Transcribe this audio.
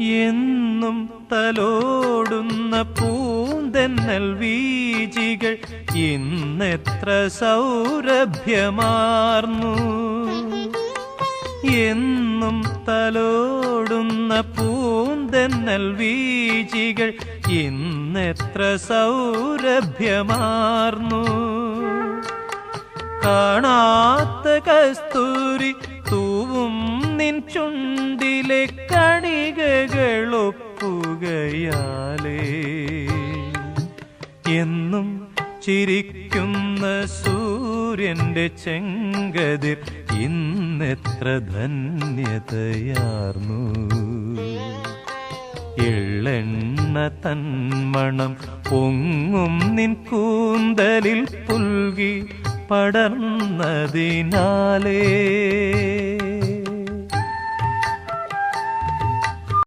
എന്നും തലോടുന്ന പൂന്തെന്നൽ വീജികൾ ഇന്നെത്ര സൗരഭ്യമാർന്നു. എന്നും തലോടുന്ന പൂന്തെന്നൽ വീജികൾ ഇന്നെത്ര സൗരഭ്യമാർന്നു. കാണാത്ത കസ്തൂരി തൂവും നിൻ ചുണ്ടിലെ കണികകളൊപ്പുകയാലേ. എന്നും ചിരിക്കുന്ന സൂര്യന്റെ ചെങ്കതിർ ഇന്നെത്ര ധന്യതയാർന്നു. എള്ളെണ്ണ തന്മണം പൊങ്ങും നിൻ കൂന്തലിൽ പുൽകി പടർന്നതിനാലേ.